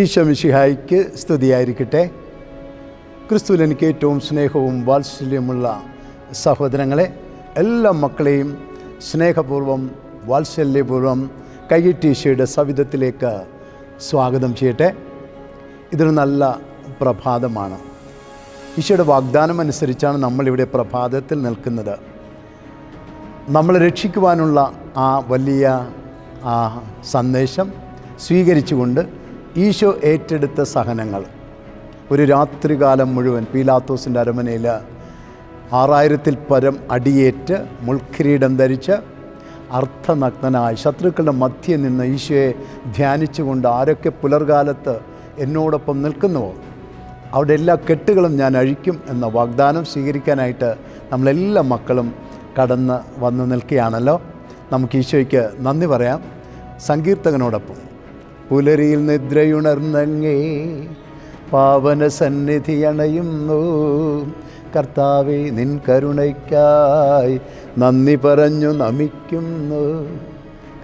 ഈശോമിഷിഹായിക്ക് സ്തുതിയായിരിക്കട്ടെ. ക്രിസ്തുവിൽ എനിക്ക് ഏറ്റവും സ്നേഹവും വാത്സല്യമുള്ള സഹോദരങ്ങളെ എല്ലാ മക്കളെയും സ്നേഹപൂർവം വാത്സല്യപൂർവം കയ്യറ്റീശയുടെ സവിധത്തിലേക്ക് സ്വാഗതം ചെയ്യട്ടെ. ഇതൊരു നല്ല പ്രഭാതമാണ്. ഈശോയുടെ വാഗ്ദാനം അനുസരിച്ചാണ് നമ്മളിവിടെ പ്രഭാതത്തിൽ നിൽക്കുന്നത്. നമ്മളെ രക്ഷിക്കുവാനുള്ള ആ വലിയ ആ സന്ദേശം സ്വീകരിച്ചുകൊണ്ട് ഈശോ ഏറ്റെടുത്ത സഹനങ്ങൾ. ഒരു രാത്രികാലം മുഴുവൻ പീലാത്തോസിന്റെ അരമനയിൽ ആറായിരത്തിൽ പരം അടിയേറ്റ് മുൾക്കിരീടം ധരിച്ച് അർത്ഥനഗ്നനായി ശത്രുക്കളുടെ മധ്യേ നിന്ന് ഈശോയെ ധ്യാനിച്ചുകൊണ്ട് ആരൊക്കെ പുലർകാലത്ത് എന്നോടൊപ്പം നിൽക്കുന്നുവോ അവിടെ എല്ലാ കെട്ടുകളും ഞാൻ അഴിക്കും എന്ന വാഗ്ദാനം സ്വീകരിക്കാനായിട്ട് നമ്മളെല്ലാ മക്കളും കടന്ന് വന്ന് നിൽക്കുകയാണല്ലോ. നമുക്ക് ഈശോയ്ക്ക് നന്ദി പറയാം. സങ്കീർത്തകനോടൊപ്പം. പുലരിയിൽ നിദ്രയുണർന്നങ്ങേ പാവന സന്നിധി അണയുന്നു. കർത്താവെ നിൻ കരുണയ്ക്കായി നന്ദി പറഞ്ഞു നമിക്കുന്നു.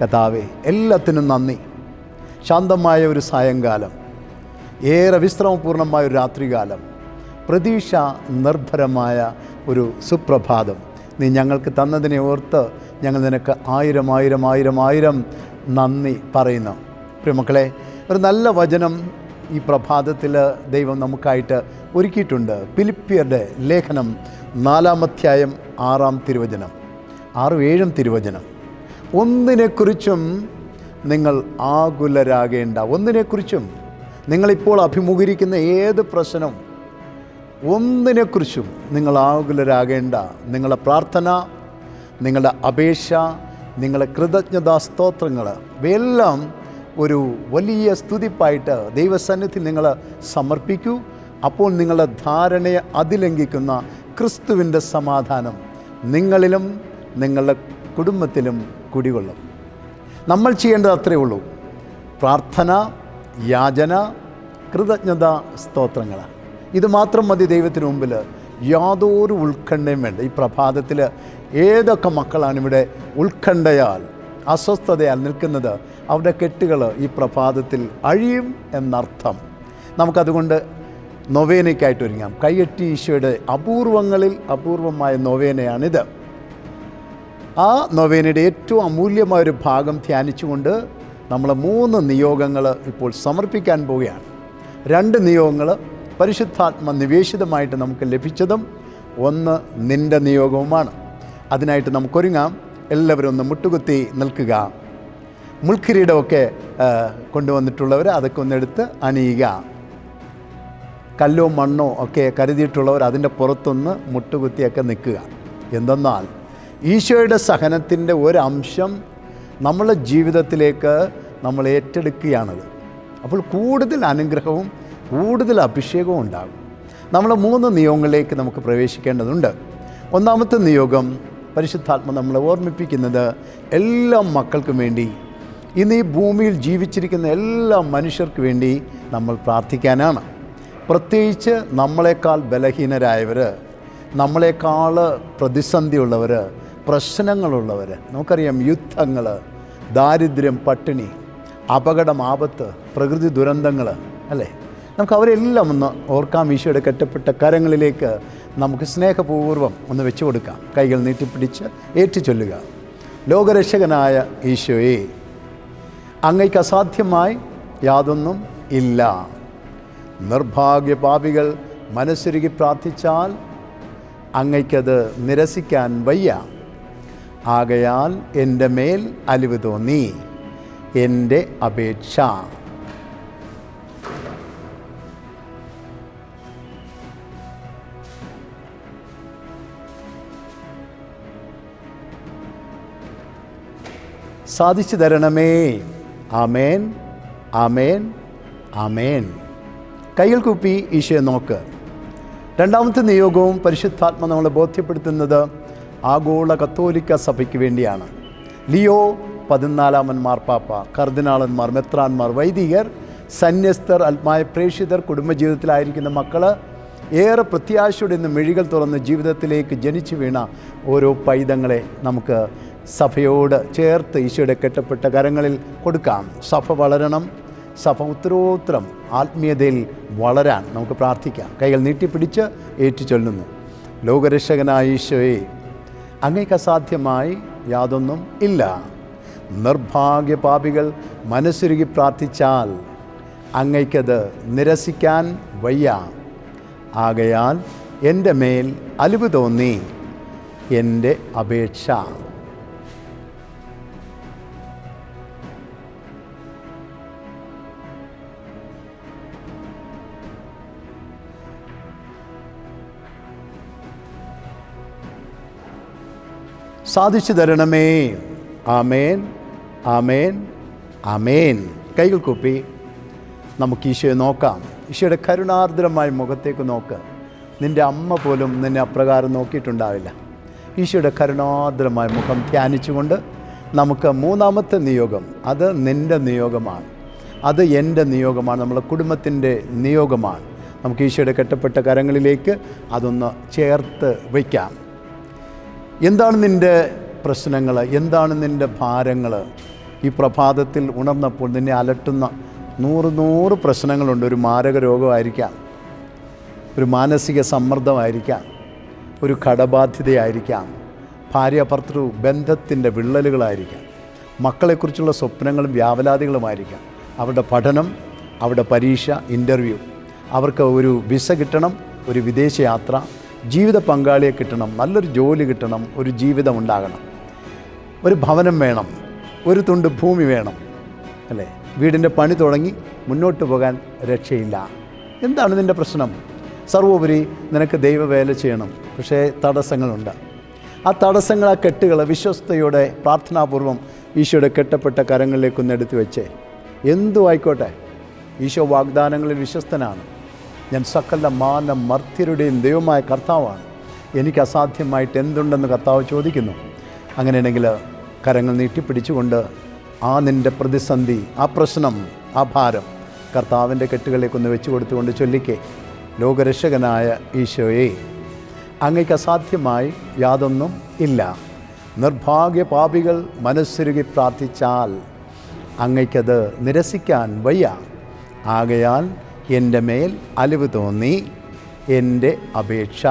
കർത്താവെ എല്ലാത്തിനും നന്ദി. ശാന്തമായ ഒരു സായങ്കാലം. ഏറെ വിശ്രമപൂർണമായ ഒരു രാത്രികാലം. പ്രതീക്ഷ നിർഭരമായ ഒരു സുപ്രഭാതം. നീ ഞങ്ങൾക്ക് തന്നതിനെ ഓർത്ത് ഞങ്ങൾ നിനക്ക് ആയിരം ആയിരം ആയിരം ആയിരം നന്ദി പറയുന്നു. പ്രിയമക്കളെ ഒരു നല്ല വചനം ഈ പ്രഭാതത്തിൽ ദൈവം നമുക്കായിട്ട് ഒരുക്കിയിട്ടുണ്ട്. ഫിലിപ്പിയരുടെ ലേഖനം നാലാമധ്യായം ആറാം തിരുവചനം ആറും ഏഴും തിരുവചനം. ഒന്നിനെക്കുറിച്ചും നിങ്ങൾ ആകുലരാകേണ്ട ഒന്നിനെക്കുറിച്ചും നിങ്ങളിപ്പോൾ അഭിമുഖീകരിക്കുന്ന ഏത് പ്രശ്നവും ഒന്നിനെക്കുറിച്ചും നിങ്ങൾ ആകുലരാകേണ്ട. നിങ്ങളുടെ പ്രാർത്ഥന നിങ്ങളുടെ അപേക്ഷ നിങ്ങളുടെ കൃതജ്ഞതാ സ്തോത്രങ്ങൾ ഇവയെല്ലാം ഒരു വലിയ സ്തുതിപ്പായിട്ട് ദൈവസന്നിധി നിങ്ങൾ സമർപ്പിക്കൂ. അപ്പോൾ നിങ്ങളുടെ ധാരണയെ അതിലംഘിക്കുന്ന ക്രിസ്തുവിന്റെ സമാധാനം നിങ്ങളിലും നിങ്ങളുടെ കുടുംബത്തിലും കുടികൊള്ളും. നമ്മൾ ചെയ്യേണ്ടത് അത്രയേ ഉള്ളൂ. പ്രാർത്ഥന യാചന കൃതജ്ഞത സ്തോത്രങ്ങൾ ഇത് മാത്രം മതി ദൈവത്തിന് മുമ്പിൽ യാതൊരു ഉത്കണ്ഠയും വേണ്ട. ഈ പ്രഭാതത്തിൽ ഏതൊക്കെ മക്കളാണ് ഇവിടെ ഉത്കണ്ഠയാൽ അസ്വസ്ഥതയാൽ നിൽക്കുന്നത് അവരുടെ കെട്ടുകൾ ഈ പ്രഭാതത്തിൽ അഴിയും എന്നർത്ഥം. നമുക്കതുകൊണ്ട് നൊവേനയ്ക്കായിട്ട് ഒരുങ്ങാം. കയ്യെട്ടി ഈശോയുടെ അപൂർവങ്ങളിൽ അപൂർവമായ നൊവേനയാണിത്. ആ നൊവേനയുടെ ഏറ്റവും അമൂല്യമായ ഒരു ഭാഗം ധ്യാനിച്ചുകൊണ്ട് നമ്മൾ മൂന്ന് നിയോഗങ്ങൾ ഇപ്പോൾ സമർപ്പിക്കാൻ പോവുകയാണ്. രണ്ട് നിയോഗങ്ങൾ പരിശുദ്ധാത്മ നിവേശിതമായിട്ട് നമുക്ക് ലഭിച്ചതും ഒന്ന് നിന്റെ നിയോഗവുമാണ്. അതിനായിട്ട് നമുക്കൊരുങ്ങാം. എല്ലാവരും ഒന്ന് മുട്ടുകുത്തി നിൽക്കുക. മുൾക്കിരീടമൊക്കെ കൊണ്ടുവന്നിട്ടുള്ളവർ അതൊക്കെ ഒന്നെടുത്ത് അണിയുക. കല്ലോ മണ്ണോ ഒക്കെ കരുതിയിട്ടുള്ളവർ അതിന്റെ പുറത്തൊന്ന് മുട്ടുകുത്തിയൊക്കെ നിൽക്കുക. എന്തെന്നാൽ ഈശോയുടെ സഹനത്തിന്റെ ഒരംശം നമ്മളെ ജീവിതത്തിലേക്ക് നമ്മൾ ഏറ്റെടുക്കുകയാണത്. അപ്പോൾ കൂടുതൽ അനുഗ്രഹവും കൂടുതൽ അഭിഷേകവും ഉണ്ടാകും. നമ്മൾ മൂന്ന് നിയോഗങ്ങളിലേക്ക് നമുക്ക് പ്രവേശിക്കേണ്ടതുണ്ട്. ഒന്നാമത്തെ നിയോഗം പരിശുദ്ധാത്മ നമ്മളെ ഓർമ്മിപ്പിക്കുന്നത് എല്ലാ മക്കൾക്കും വേണ്ടി. ഇന്ന് ഈ ഭൂമിയിൽ ജീവിച്ചിരിക്കുന്ന എല്ലാ മനുഷ്യർക്ക് വേണ്ടി നമ്മൾ പ്രാർത്ഥിക്കാനാണ്. പ്രത്യേകിച്ച് നമ്മളെക്കാൾ ബലഹീനരായവർ നമ്മളെക്കാൾ പ്രതിസന്ധിയുള്ളവർ പ്രശ്നങ്ങളുള്ളവർ നമുക്കറിയാം യുദ്ധങ്ങൾ ദാരിദ്ര്യം പട്ടിണി അപകടം ആപത്ത് പ്രകൃതി ദുരന്തങ്ങൾ അല്ലേ? നമുക്ക് അവരെല്ലാം ഒന്ന് ഓർക്കാം ഈശോയുടെ കെട്ടപ്പെട്ട കരങ്ങളിലേക്ക് നമുക്ക് സ്നേഹപൂർവം ഒന്ന് വെച്ചു കൊടുക്കാം. കൈകൾ നീട്ടിപ്പിടിച്ച് ഏറ്റുചൊല്ലുക. ലോകരക്ഷകനായ ഈശോയെ അങ്ങയ്ക്ക് അസാധ്യമായി യാതൊന്നും ഇല്ല. നിർഭാഗ്യ പാപികൾ മനസ്സുരുകി പ്രാർത്ഥിച്ചാൽ അങ്ങയ്ക്കത് നിരസിക്കാൻ വയ്യ. ആകയാൽ എന്റെ മേൽ അലിവ് തോന്നി. എന്റെ അപേക്ഷ. സാധിച്ചു തരണമേ. ആമേൻ ആമേൻ ആമേൻ. കൈകൾ കുപ്പി ഈശോയെ നോക്ക്. രണ്ടാമത്തെ നിയോഗവും പരിശുദ്ധാത്മ നമ്മളെ ബോധ്യപ്പെടുത്തുന്നത് ആഗോള കത്തോലിക്ക സഭയ്ക്ക് വേണ്ടിയാണ്. ലിയോ പതിനാലാമൻ മാർപ്പാപ്പ കർദിനാളന്മാർ മെത്രാന്മാർ വൈദികർ സന്യസ്തർ ആത്മായ പ്രേക്ഷിതർ കുടുംബജീവിതത്തിലായിരിക്കുന്ന മക്കൾ ഏറെ പ്രത്യാശയുടെ ഇന്ന് മിഴികൾ തുറന്ന് ജീവിതത്തിലേക്ക് ജനിച്ചു വീണ ഓരോ പൈതങ്ങളെ നമുക്ക് സഭയോട് ചേർത്ത് ഈശോയുടെ കെട്ടപ്പെട്ട കരങ്ങളിൽ കൊടുക്കാം. സഭ വളരണം സഭ ഉത്തരോത്തരം ആത്മീയതയിൽ വളരാൻ നമുക്ക് പ്രാർത്ഥിക്കാം. കൈകൾ നീട്ടിപ്പിടിച്ച് ഏറ്റു ചൊല്ലുന്നു ലോകരക്ഷകനായ ഈശോയെ അങ്ങേക്ക് അസാധ്യമായി യാതൊന്നും ഇല്ല. നിർഭാഗ്യ പാപികൾ മനസ്സുരുകി പ്രാർത്ഥിച്ചാൽ അങ്ങയ്ക്കത് നിരസിക്കാൻ വയ്യ. ആകയാൽ എന്റെ മേൽ അലിവ് തോന്നി എന്റെ അപേക്ഷ. സാധിച്ചു തരണമേ. ആമേൻ. ആമേൻ. ആമേൻ. കൈകൾ കൂപ്പി. നമുക്ക് ഈശോയെ നോക്കാം. ഈശോയുടെ കരുണാർദ്രമായ മുഖത്തേക്ക് നോക്ക്. നിന്റെ അമ്മ പോലും നിന്നെ അപ്രകാരം നോക്കിയിട്ടുണ്ടാവില്ല. ഈശോയുടെ കരുണാർദ്രമായ മുഖം ധ്യാനിച്ചുകൊണ്ട് നമുക്ക് മൂന്നാമത്തെ നിയോഗം. അത് നിന്റെ നിയോഗമാണ്. അത് എന്റെ നിയോഗമാണ്. നമ്മുടെ കുടുംബത്തിന്റെ നിയോഗമാണ്. നമുക്ക് ഈശോയുടെ കെട്ടപ്പെട്ട കരങ്ങളിലേക്ക് അതൊന്ന് ചേർത്ത് വയ്ക്കാം. എന്താണ് നിന്റെ പ്രശ്നങ്ങൾ? എന്താണ് നിന്റെ ഭാരങ്ങൾ? ഈ പ്രഭാതത്തിൽ ഉണർന്നപ്പോൾ നിന്നെ അലട്ടുന്ന നൂറ് നൂറ് പ്രശ്നങ്ങളുണ്ട്. ഒരു മാരക രോഗമായിരിക്കാം. ഒരു മാനസിക സമ്മർദ്ദമായിരിക്കാം. ഒരു കടബാധ്യതയായിരിക്കാം. ഭാര്യ ഭർത്തൃ ബന്ധത്തിന്റെ വിള്ളലുകളായിരിക്കാം. മക്കളെക്കുറിച്ചുള്ള സ്വപ്നങ്ങളും വ്യാവലാതികളുമായിരിക്കാം. അവരുടെ പഠനം അവരുടെ പരീക്ഷ ഇന്റർവ്യൂ. അവർക്ക് ഒരു വിസ കിട്ടണം ഒരു വിദേശയാത്ര ജീവിത പങ്കാളിയെ കിട്ടണം നല്ലൊരു ജോലി കിട്ടണം ഒരു ജീവിതം ഉണ്ടാകണം. ഒരു ഭവനം വേണം ഒരു തുണ്ട് ഭൂമി വേണം അല്ലേ? വീടിന്റെ പണി തുടങ്ങി മുന്നോട്ട് പോകാൻ രക്ഷയില്ല. എന്താണ് നിന്റെ പ്രശ്നം? സർവോപരി നിനക്ക് ദൈവവേല ചെയ്യണം പക്ഷേ തടസ്സങ്ങളുണ്ട്. ആ തടസ്സങ്ങൾ ആ കെട്ടുകൾ വിശ്വസ്തയോടെ പ്രാർത്ഥനാപൂർവം ഈശോയുടെ കെട്ടപ്പെട്ട കരങ്ങളിലേക്കൊന്ന് എടുത്തു വെച്ചേ എന്തു ആയിക്കോട്ടെ ഈശോ വാഗ്ദാനങ്ങളിൽ വിശ്വസ്തനാണ്. ഞാൻ സകല മാന മർത്യരുടെയും ദൈവമായ കർത്താവാണ്. എനിക്ക് അസാധ്യമായിട്ട് എന്തുണ്ടെന്ന് കർത്താവ് ചോദിക്കുന്നു. അങ്ങനെയാണെങ്കിൽ കരങ്ങൾ നീട്ടിപ്പിടിച്ചുകൊണ്ട് ആ നിന്റെ പ്രതിസന്ധി ആ പ്രശ്നം ആ ഭാരം കർത്താവിന്റെ കെട്ടുകളിലേക്കൊന്ന് വെച്ചു കൊടുത്തുകൊണ്ട് ചൊല്ലിക്കേ. ലോകരക്ഷകനായ ഈശോയെ അങ്ങയ്ക്ക് അസാധ്യമായി യാതൊന്നും ഇല്ല. നിർഭാഗ്യ പാപികൾ മനസ്സുരുകി പ്രാർത്ഥിച്ചാൽ അങ്ങയ്ക്കത് നിരസിക്കാൻ വയ്യ. ആകയാൽ എന്റെ മേൽ അലിവ് തോന്നി എന്റെ അപേക്ഷ.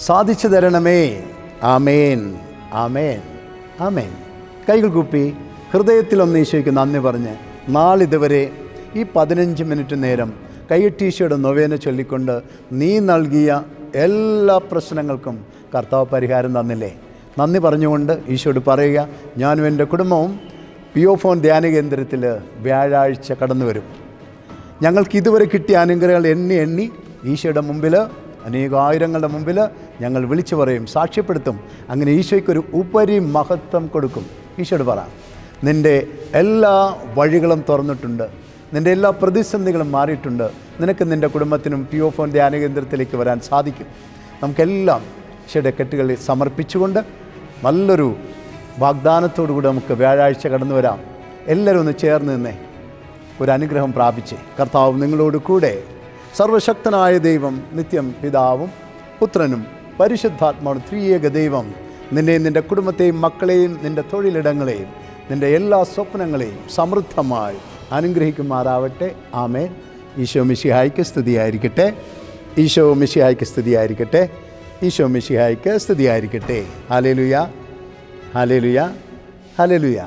സാധിച്ചു തരണമേ. ആമേൻ. ആമേൻ. ആമേൻ. കൈകൾ കൂപ്പി ഹൃദയത്തിലൊന്ന് ഈശോയ്ക്ക് നന്ദി പറഞ്ഞ് നാളിതുവരെ ഈ പതിനഞ്ച് മിനിറ്റ് നേരം കൈയിട്ടീശോയുടെ നൊവേന ചൊല്ലിക്കൊണ്ട് നീ നൽകിയ എല്ലാ പ്രശ്നങ്ങൾക്കും കർത്താവ് പരിഹാരം തന്നില്ലേ? നന്ദി പറഞ്ഞുകൊണ്ട് ഈശോട് പറയുക ഞാനും എന്റെ കുടുംബവും പിയോഫോൺ ധ്യാന കേന്ദ്രത്തിൽ വ്യാഴാഴ്ച കടന്നു വരും. ഞങ്ങൾക്ക് ഇതുവരെ കിട്ടിയ അനുഗ്രഹങ്ങൾ എണ്ണി എണ്ണി ഈശോയുടെ മുമ്പിൽ അനേകായിരങ്ങളുടെ മുമ്പിൽ ഞങ്ങൾ വിളിച്ചു പറയും സാക്ഷ്യപ്പെടുത്തും. അങ്ങനെ ഈശോയ്ക്കൊരു ഉപരി മഹത്വം കൊടുക്കും. ഈശോട് പറ നിന്റെ എല്ലാ വഴികളും തുറന്നിട്ടുണ്ട്. നിന്റെ എല്ലാ പ്രതിസന്ധികളും മാറിയിട്ടുണ്ട്. നിനക്ക് നിന്റെ കുടുംബത്തിനും പി ഒ ഫോൺ ധ്യാനകേന്ദ്രത്തിലേക്ക് വരാൻ സാധിക്കും. നമുക്കെല്ലാം ഈശോയുടെ കെട്ടുകളിൽ സമർപ്പിച്ചുകൊണ്ട് നല്ലൊരു വാഗ്ദാനത്തോടു കൂടെ നമുക്ക് വ്യാഴാഴ്ച കടന്നു വരാം. എല്ലാവരും ഒന്ന് ചേർന്ന് നിന്നേ. ഒരു അനുഗ്രഹം പ്രാപിച്ച്. കർത്താവ് നിങ്ങളോട് കൂടെ. സർവശക്തനായ ദൈവം നിത്യം പിതാവും പുത്രനും പരിശുദ്ധാത്മാവും ത്രിയേക ദൈവം നിന്നെയും നിന്റെ കുടുംബത്തെയും മക്കളെയും നിന്റെ തൊഴിലിടങ്ങളെയും നിന്റെ എല്ലാ സ്വപ്നങ്ങളെയും സമൃദ്ധമായി അനുഗ്രഹിക്കുമാറാവട്ടെ. ആമേൻ. ഈശോ മിഷിഹായ്ക്ക് സ്തുതിയായിരിക്കട്ടെ. ഈശോ മിഷിഹായ്ക്ക് സ്തുതിയായിരിക്കട്ടെ. ഈശോ മിഷിഹായ്ക്ക് സ്തുതിയായിരിക്കട്ടെ. Hallelujah hallelujah hallelujah